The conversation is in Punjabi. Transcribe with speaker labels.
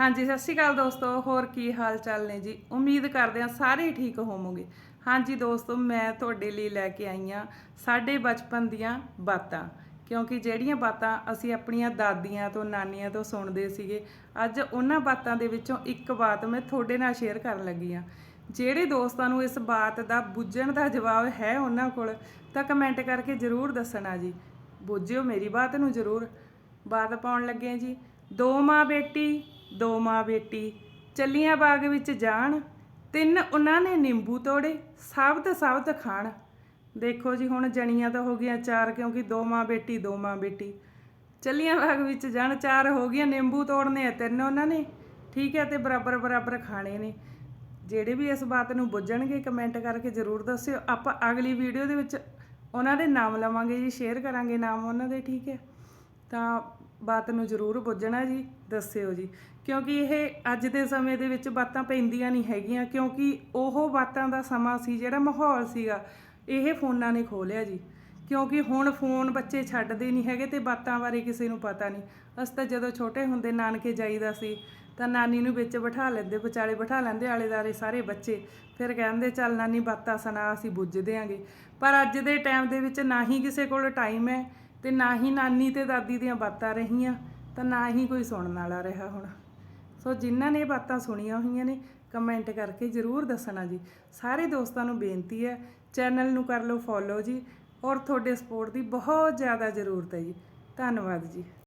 Speaker 1: ਹਾਂਜੀ, ਸਤਿ ਸ਼੍ਰੀ ਅਕਾਲ ਦੋਸਤੋ, ਹੋਰ ਕੀ ਹਾਲ ਚਾਲ ਨੇ ਜੀ? ਉਮੀਦ ਕਰਦੇ ਹਾਂ ਸਾਰੇ ਠੀਕ ਹੋਵੋਗੇ। ਹਾਂਜੀ ਦੋਸਤੋ, ਮੈਂ ਤੁਹਾਡੇ ਲਈ ਲੈ ਕੇ ਆਈ ਹਾਂ ਸਾਡੇ ਬਚਪਨ ਦੀਆਂ ਬਾਤਾਂ। ਕਿਉਂਕਿ ਜਿਹੜੀਆਂ ਬਾਤਾਂ ਅਸੀਂ ਆਪਣੀਆਂ ਦਾਦੀਆਂ ਤੋਂ, ਨਾਨੀਆਂ ਤੋਂ ਸੁਣਦੇ ਸੀਗੇ, ਅੱਜ ਉਹਨਾਂ ਬਾਤਾਂ ਦੇ ਵਿੱਚੋਂ ਇੱਕ ਬਾਤ ਮੈਂ ਤੁਹਾਡੇ ਨਾਲ ਸ਼ੇਅਰ ਕਰਨ ਲੱਗੀ ਹਾਂ। ਜਿਹੜੇ ਦੋਸਤਾਂ ਨੂੰ ਇਸ ਬਾਤ ਦਾ ਬੁੱਝਣ ਦਾ ਜਵਾਬ ਹੈ ਉਹਨਾਂ ਕੋਲ, ਤਾਂ ਕਮੈਂਟ ਕਰਕੇ ਜ਼ਰੂਰ ਦੱਸਣਾ ਜੀ। ਬੁੱਝਿਓ ਮੇਰੀ ਬਾਤ ਨੂੰ ਜ਼ਰੂਰ। ਬਾਤ ਪਾਉਣ ਲੱਗੇ ਜੀ। ਦੋ ਮਾਂ ਬੇਟੀ ਦੋ ਮਾਂ ਬੇਟੀ, ਚੱਲੀਆਂ ਬਾਗ ਵਿੱਚ ਜਾਣ, ਤਿੰਨ ਉਹਨਾਂ ਨੇ ਨਿੰਬੂ ਤੋੜੇ ਸਾਬਤ ਸਾਬਤ ਖਾਣ। ਦੇਖੋ ਜੀ, ਹੁਣ ਜਣੀਆਂ ਤਾਂ ਹੋ ਗਈਆਂ ਚਾਰ, ਕਿਉਂਕਿ ਦੋ ਮਾਂ ਬੇਟੀ, ਦੋ ਮਾਂ ਬੇਟੀ। ਚੱਲੀਆਂ ਬਾਗ ਵਿੱਚ ਜਾਣ, ਚਾਰ ਹੋ ਗਈਆਂ ਨਿੰਬੂ ਤੋੜਨੇ ਆ ਤਿੰਨ ਉਹਨਾਂ ਨੇ। ਠੀਕ ਹੈ, ਤੇ ਬਰਾਬਰ ਬਰਾਬਰ ਖਾਣੇ ਨੇ। ਜਿਹੜੇ ਵੀ ਇਸ ਬਾਤ ਨੂੰ ਬੁੱਝਣਗੇ, ਕਮੈਂਟ ਕਰਕੇ ਜ਼ਰੂਰ ਦੱਸਿਓ। ਆਪਾਂ ਅਗਲੀ ਵੀਡੀਓ ਦੇ ਵਿੱਚ ਉਹਨਾਂ ਦੇ ਨਾਮ ਲਵਾਂਗੇ ਜੀ, ਸ਼ੇਅਰ ਕਰਾਂਗੇ ਨਾਮ ਉਹਨਾਂ ਦੇ, ਠੀਕ ਹੈ। ਤਾਂ ਬਾਤ ਨੂੰ ਜ਼ਰੂਰ ਬੁੱਝਣਾ ਜੀ, ਦੱਸਿਓ ਜੀ। ਕਿਉਂਕਿ ਇਹ ਅੱਜ ਦੇ ਸਮੇਂ ਦੇ ਵਿੱਚ ਬਾਤਾਂ ਪੈਂਦੀਆਂ ਨਹੀਂ ਹੈਗੀਆਂ, ਕਿਉਂਕਿ ਉਹ ਬਾਤਾਂ ਦਾ ਸਮਾਂ ਸੀ ਜਿਹੜਾ ਮਾਹੌਲ ਸੀਗਾ, ਇਹ ਫੋਨਾਂ ਨੇ ਖੋਲਿਆ ਜੀ। ਕਿਉਂਕਿ ਹੁਣ ਫੋਨ ਬੱਚੇ ਛੱਡਦੇ ਨਹੀਂ ਹੈਗੇ ਤੇ ਬਾਤਾਂ ਬਾਰੇ ਕਿਸੇ ਨੂੰ ਪਤਾ ਨਹੀਂ। ਅਸੀਂ ਤਾਂ ਜਦੋਂ ਛੋਟੇ ਹੁੰਦੇ ਨਾਨਕੇ ਜਾਈਦਾ ਸੀ, ਤਾਂ ਨਾਨੀ ਨੂੰ ਵਿੱਚ ਬਿਠਾ ਲੈਂਦੇ, ਵਿਚਾਲੇ ਬਿਠਾ ਲੈਂਦੇ ਆਲੇ-ਦਾਲੇ ਸਾਰੇ ਬੱਚੇ। ਫਿਰ ਕਹਿੰਦੇ, ਚੱਲ ਨਾਨੀ, ਬਾਤਾਂ ਸੁਣਾ, ਅਸੀਂ ਬੁੱਝ ਦਿਆਂਗੇ। ਪਰ ਅੱਜ ਦੇ ਟਾਈਮ ਦੇ ਵਿੱਚ ਨਾ ਹੀ ਕਿਸੇ ਕੋਲ ਟਾਈਮ ਹੈ ਤੇ ਨਾ ਹੀ ਨਾਨੀ ਤੇ ਦਾਦੀ ਦੀਆਂ ਬਾਤਾਂ ਰਹੀਆਂ, ਤਾਂ ਨਾ ਹੀ ਕੋਈ ਸੁਣਨ ਵਾਲਾ ਰਿਹਾ ਹੁਣ। ਸੋ ਜਿਨ੍ਹਾਂ ਨੇ ਇਹ ਬਾਤਾਂ ਸੁਣੀਆਂ ਹੋਈਆਂ ਨੇ, ਕਮੈਂਟ ਕਰਕੇ ਜ਼ਰੂਰ ਦੱਸਣਾ ਜੀ। ਸਾਰੇ ਦੋਸਤਾਂ ਨੂੰ ਬੇਨਤੀ ਹੈ, ਚੈਨਲ ਨੂੰ ਕਰ ਲਓ ਫੋਲੋ ਜੀ, ਔਰ ਤੁਹਾਡੇ ਸਪੋਰਟ ਦੀ ਬਹੁਤ ਜ਼ਿਆਦਾ ਜ਼ਰੂਰਤ ਹੈ ਜੀ। ਧੰਨਵਾਦ ਜੀ।